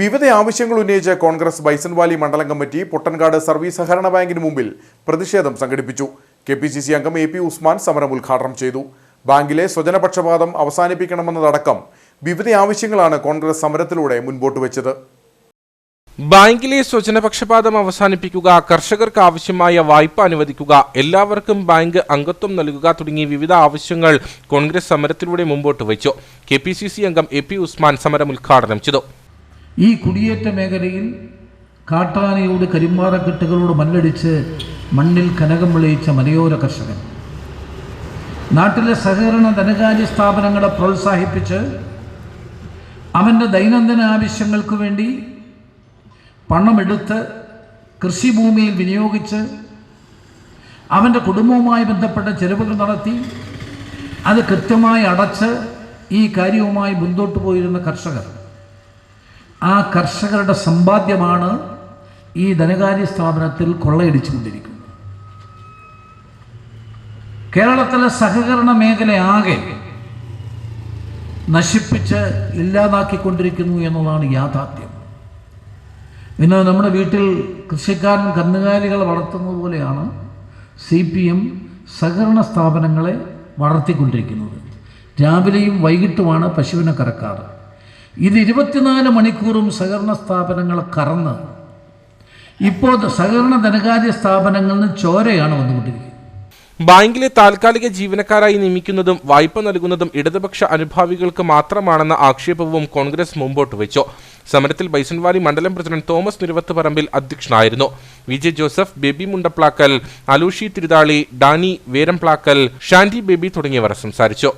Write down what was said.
വിവിധ ആവശ്യങ്ങൾ ഉന്നയിച്ച് കോൺഗ്രസ് ബൈസൺവാലി മണ്ഡലം കമ്മിറ്റി പൊട്ടൻകാട് സർവീസ് സഹകരണ ബാങ്കിന് മുമ്പിൽ പ്രതിഷേധം സംഘടിപ്പിച്ചു. കെ പി സി സി അംഗം എ പി ഉസ്മാൻ സമരം ഉദ്ഘാടനം ചെയ്തു. ബാങ്കിലെ സ്വജനപക്ഷപാതം അവസാനിപ്പിക്കണമെന്നതടക്കം വിവിധ ആവശ്യങ്ങളാണ് കോൺഗ്രസ് സമരത്തിലൂടെ മുൻപോട്ട് വെച്ചത്. ബാങ്കിലെ സ്വജനപക്ഷപാതം അവസാനിപ്പിക്കുക കർഷകർക്ക് ആവശ്യമായ വായ്പ അനുവദിക്കുക എല്ലാവർക്കും ബാങ്ക് അംഗത്വം നൽകുക തുടങ്ങിയ വിവിധ ആവശ്യങ്ങൾ കോൺഗ്രസ് സമരത്തിലൂടെ മുമ്പോട്ട് വെച്ചു. കെ അംഗം എ ഉസ്മാൻ സമരം ഉദ്ഘാടനം ചെയ്തു. ഈ കുടിയേറ്റ മേഖലയിൽ കാട്ടാനയോട് കരിമ്പാറക്കെട്ടുകളോട് മല്ലടിച്ച് മണ്ണിൽ കനകം വിളയിച്ച മലയോര കർഷകൻ. നാട്ടിലെ സഹകരണ ധനകാര്യ സ്ഥാപനങ്ങളെ പ്രോത്സാഹിപ്പിച്ച് അവന്റെ ദൈനംദിന ആവശ്യങ്ങൾക്ക് വേണ്ടി പണമെടുത്ത് കൃഷിഭൂമിയിൽ വിനിയോഗിച്ച് അവന്റെ കുടുംബവുമായി ബന്ധപ്പെട്ട ചെലവുകൾ നടത്തി അത് കൃത്യമായി അടച്ച് ഈ കാര്യവുമായി മുന്നോട്ട് പോയിരുന്ന കർഷകർ. ആ കർഷകരുടെ സമ്പാദ്യമാണ് ഈ ധനകാര്യ സ്ഥാപനത്തിൽ കൊള്ളയടിച്ചുകൊണ്ടിരിക്കുന്നത്. കേരളത്തിലെ സഹകരണ മേഖലയാകെ നശിപ്പിച്ച് ഇല്ലാതാക്കിക്കൊണ്ടിരിക്കുന്നു എന്നതാണ് യാഥാർത്ഥ്യം. ഇന്ന് നമ്മുടെ വീട്ടിൽ കൃഷിക്കാരൻ കന്നുകാലികളെ വളർത്തുന്നത് പോലെയാണ് സി പി എം സഹകരണ സ്ഥാപനങ്ങളെ വളർത്തിക്കൊണ്ടിരിക്കുന്നത്. രാവിലെയും വൈകിട്ടുമാണ് പശുവിനെ കറക്കാറ്. ഇത് ഇരുപത്തിനാല് മണിക്കൂറും സഹകരണ സ്ഥാപനങ്ങൾ കറന്ന് ഇപ്പോൾ സഹകരണ ധനകാര്യ സ്ഥാപനങ്ങളിൽ ചോരയാണ് വന്നുകൊണ്ടിരിക്കുന്നത്. ബാങ്കിലെ താൽക്കാലിക ജീവനക്കാരായി നിയമിക്കുന്നതും വായ്പ നൽകുന്നതും ഇടതുപക്ഷ അനുഭാവികൾക്ക് മാത്രമാണെന്ന ആക്ഷേപവും കോൺഗ്രസ് മുമ്പോട്ട് വെച്ചു. സമരത്തിൽ ബൈസൺവാലി മണ്ഡലം പ്രസിഡന്റ് തോമസ് നിരുവത്ത് പറമ്പിൽ അധ്യക്ഷനായിരുന്നു. V J Joseph baby Mundaplackal അലൂഷി Thiruthali Dani വേരംപ്ലാക്കൽ Shandy Baby തുടങ്ങിയവർ സംസാരിച്ചു.